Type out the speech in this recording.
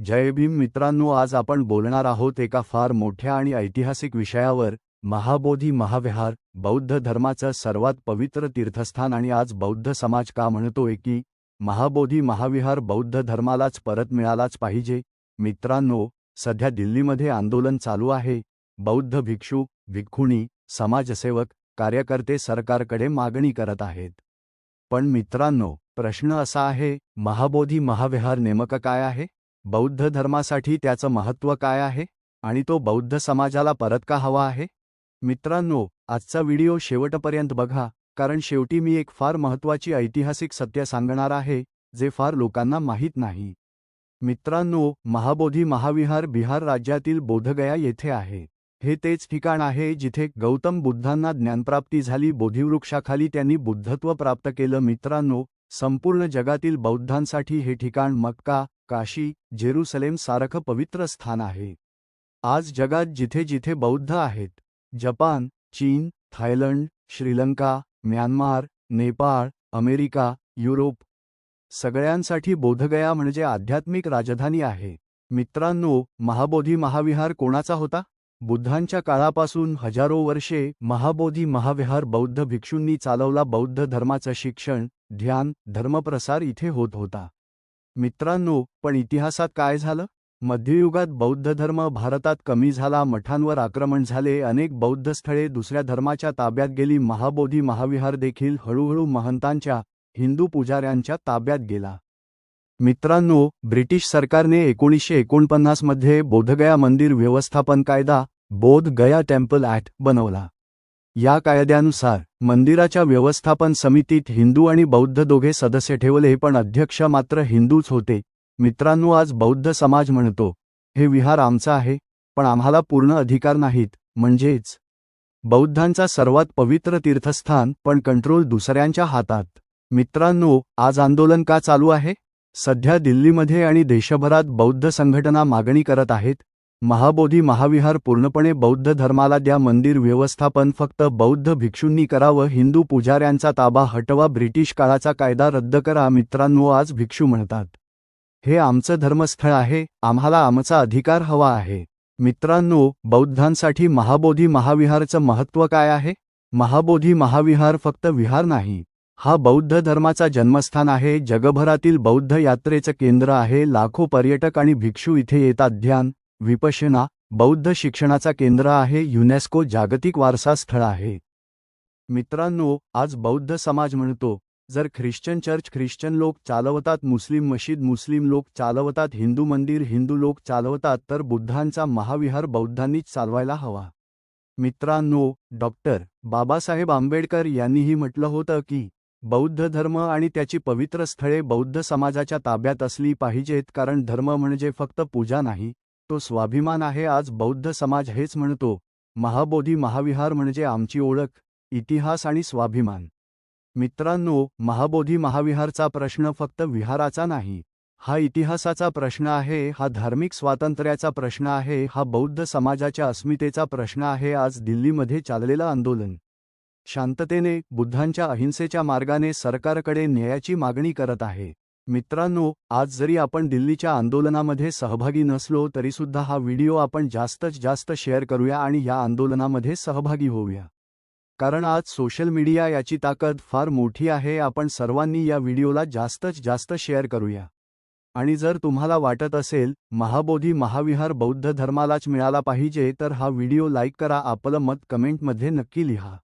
जय भीम मित्रांनो आज आपण बोलणार आहोत एका फार मोठ्या आणि ऐतिहासिक विषयावर महाबोधी महाविहार बौद्ध धर्माचं सर्वात पवित्र तीर्थस्थान आणि आज बौद्ध समाज का म्हणतोय की महाबोधी महाविहार बौद्ध धर्मालाच परत मिळालाच पाहिजे. मित्रांनो सध्या दिल्लीमध्ये आंदोलन चालू आहे. बौद्ध भिक्षू भिक्खुणी समाजसेवक कार्यकर्ते सरकारकडे मागणी करत आहेत. पण मित्रांनो प्रश्न असा आहे महाबोधी महाविहार नेमकं काय आहे? बौद्ध धर्मासाठी त्याचं महत्त्व काय आहे? आणि तो बौद्ध समाजाला परत का हवा आहे? मित्रांनो आजचा व्हिडिओ शेवटपर्यंत बघा कारण शेवटी मी एक फार महत्त्वाची ऐतिहासिक सत्य सांगणार आहे जे फार लोकांना माहीत नाही. मित्रांनो महाबोधी महाविहार बिहार राज्यातील बोधगया येथे आहे. हे तेच ठिकाण आहे जिथे गौतम बुद्धांना ज्ञानप्राप्ती झाली बोधिवृक्षाखाली त्यांनी बुद्धत्व प्राप्त केलं. मित्रांनो संपूर्ण जगातील बौद्धांसाठी हे ठिकाण मक्का काशी जेरुसलेम सारखं पवित्र स्थान आहे. आज जगात जिथे जिथे बौद्ध आहेत जपान चीन Thailand Sri Lanka Myanmar Nepal America Europe सगळ्यांसाठी बोधगया म्हणजे आध्यात्मिक राजधानी आहे. मित्रांनो महाबोधी महाविहार कोणाचा होता? बुद्धांच्या काळापासून हजारो वर्षे महाबोधी महाविहार बौद्ध भिक्षूंनी चालवला बौद्ध धर्माचं शिक्षण ध्यान धर्मप्रसार इथे होत होता. मित्रांनो पण इतिहासात काय झालं? मध्ययुगात बौद्ध धर्म भारतात कमी झाला मठांवर आक्रमण झाले अनेक बौद्ध स्थळे दुसऱ्या धर्माच्या ताब्यात गेली महाबोधी महाविहार देखील हळूहळू महंतांच्या हिंदू पुजाऱ्यांच्या ताब्यात गेला. मित्रांनो ब्रिटिश सरकारने एकोणीसशे एकोणपन्नासमध्ये बोधगया मंदिर व्यवस्थापन कायदा बोध गया टेम्पल ॲक्ट बनवला. या कायद्यानुसार मंदिराच्या व्यवस्थापन समितीत हिंदू आणि बौद्ध दोघे सदस्य ठेवले पण अध्यक्ष मात्र हिंदूच होते. मित्रांनो आज बौद्ध समाज म्हणतो. हे विहार आमचं आहे पण आम्हाला पूर्ण अधिकार नाहीत. म्हणजेच बौद्धांचा सर्वात पवित्र तीर्थस्थान पण कंट्रोल दुसऱ्यांच्या हातात. मित्रांनो आज आंदोलन का चालू आहे? सध्या दिल्लीमध्ये आणि देशभरात बौद्ध संघटना मागणी करत आहेत. महाबोधी महाविहार पूर्णपणे बौद्ध धर्माला द्या मंदिर व्यवस्थापन फक्त बौद्ध भिक्षूंनी करावं हिंदू पुजाऱ्यांचा ताबा हटवा ब्रिटिश काळाचा कायदा रद्द करा मित्रांनो आज भिक्षू म्हणतात. हे आमचं धर्मस्थळ आहे आम्हाला आमचा अधिकार हवा आहे. मित्रांनो बौद्धांसाठी महाबोधी महाविहारचं महत्त्व काय आहे? महाबोधी महाविहार फक्त विहार नाही. हा बौद्ध धर्माचा जन्मस्थान आहे जगभरातील बौद्ध यात्रेचं केंद्र आहे लाखो पर्यटक आणि भिक्षू इथे येतात. ध्यान विपशना बौद्ध शिक्षणाचा केंद्र आहे युनेस्को जागतिक वारसा स्थळ आहे. मित्रांनो आज बौद्ध समाज म्हणतो जर ख्रिश्चन चर्च ख्रिश्चन लोक चालवतात मुस्लिम मशीद मुस्लिम लोक चालवतात हिंदू मंदिर हिंदू लोक चालवतात तर बुद्धांचा महाविहार बौद्धांनीच चालवायला हवा. मित्रांनो डॉक्टर बाबासाहेब आंबेडकर यांनीही म्हटलं होतं की बौद्ध धर्म आणि त्याची पवित्र स्थळे बौद्ध समाजाच्या ताब्यात असली पाहिजेत कारण धर्म म्हणजे फक्त पूजा नाही तो स्वाभिमान आहे आज बौद्ध समाज हेच म्हणतो. महाबोधी महाविहार म्हणजे आमची ओळख इतिहास आणि स्वाभिमान. मित्रांनो महाबोधी महाविहारचा प्रश्न फक्त विहाराचा नाही. हा इतिहासाचा प्रश्न आहे हा धार्मिक स्वातंत्र्याचा प्रश्न आहे हा बौद्ध समाजाच्या अस्मितेचा प्रश्न आहे आज दिल्लीमध्ये चाललेलं आंदोलन. शांततेने बुद्धांच्या अहिंसेच्या मार्गाने सरकारकडे न्यायाची मागणी करत आहे. मित्रांनो आज जरी आपण दिल्लीच्या आंदोलनामध्ये सहभागी नसलो तरीसुद्धा हा व्हिडिओ आपण जास्तच जास्त शेअर करूया आणि या आंदोलनामध्ये सहभागी होऊया. कारण आज सोशल मीडिया याची ताकद फार मोठी आहे आपण सर्वांनी या व्हिडिओला जास्तच जास्त शेअर करूया. आणि जर तुम्हाला वाटत असेल महाबोधी महाविहार बौद्ध धर्मालाच मिळाला पाहिजे तर हा व्हिडिओ लाईक करा आपलं मत कमेंटमध्ये नक्की लिहा.